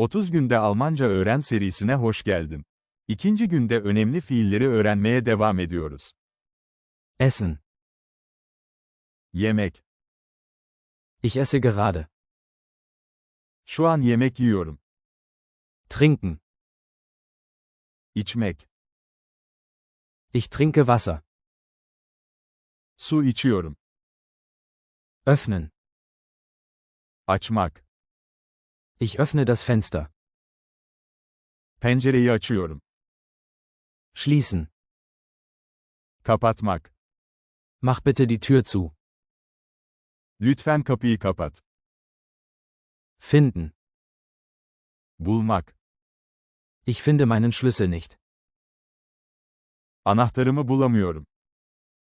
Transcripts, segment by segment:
30 günde Almanca öğren serisine hoş geldin. İkinci günde önemli fiilleri öğrenmeye devam ediyoruz. Essen. Yemek. Ich esse gerade. Şu an yemek yiyorum. Trinken. İçmek. Ich trinke Wasser. Su içiyorum. Öffnen. Açmak. Ich öffne das Fenster. Pencereyi açıyorum. Schließen. Kapatmak. Mach bitte die Tür zu. Lütfen kapıyı kapat. Finden. Bulmak. Ich finde meinen Schlüssel nicht. Anahtarımı bulamıyorum.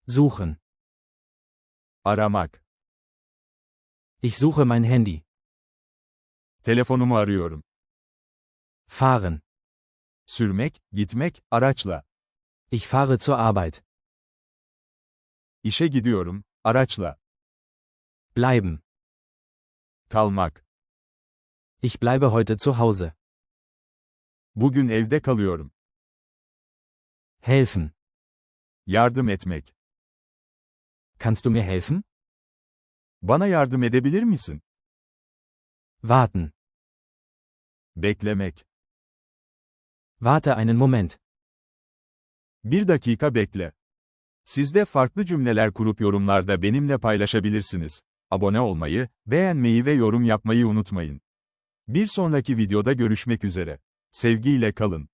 Suchen. Aramak. Ich suche mein Handy. Telefonumu arıyorum. Fahren. Sürmek, gitmek, araçla. Ich fahre zur Arbeit. İşe gidiyorum, araçla. Bleiben. Kalmak. Ich bleibe heute zu Hause. Bugün evde kalıyorum. Helfen. Yardım etmek. Kannst du mir helfen? Bana yardım edebilir misin? Warten. Beklemek. Warte einen Moment. Bir dakika bekle. Siz de farklı cümleler kurup yorumlarda benimle paylaşabilirsiniz. Abone olmayı, beğenmeyi ve yorum yapmayı unutmayın. Bir sonraki videoda görüşmek üzere. Sevgiyle kalın.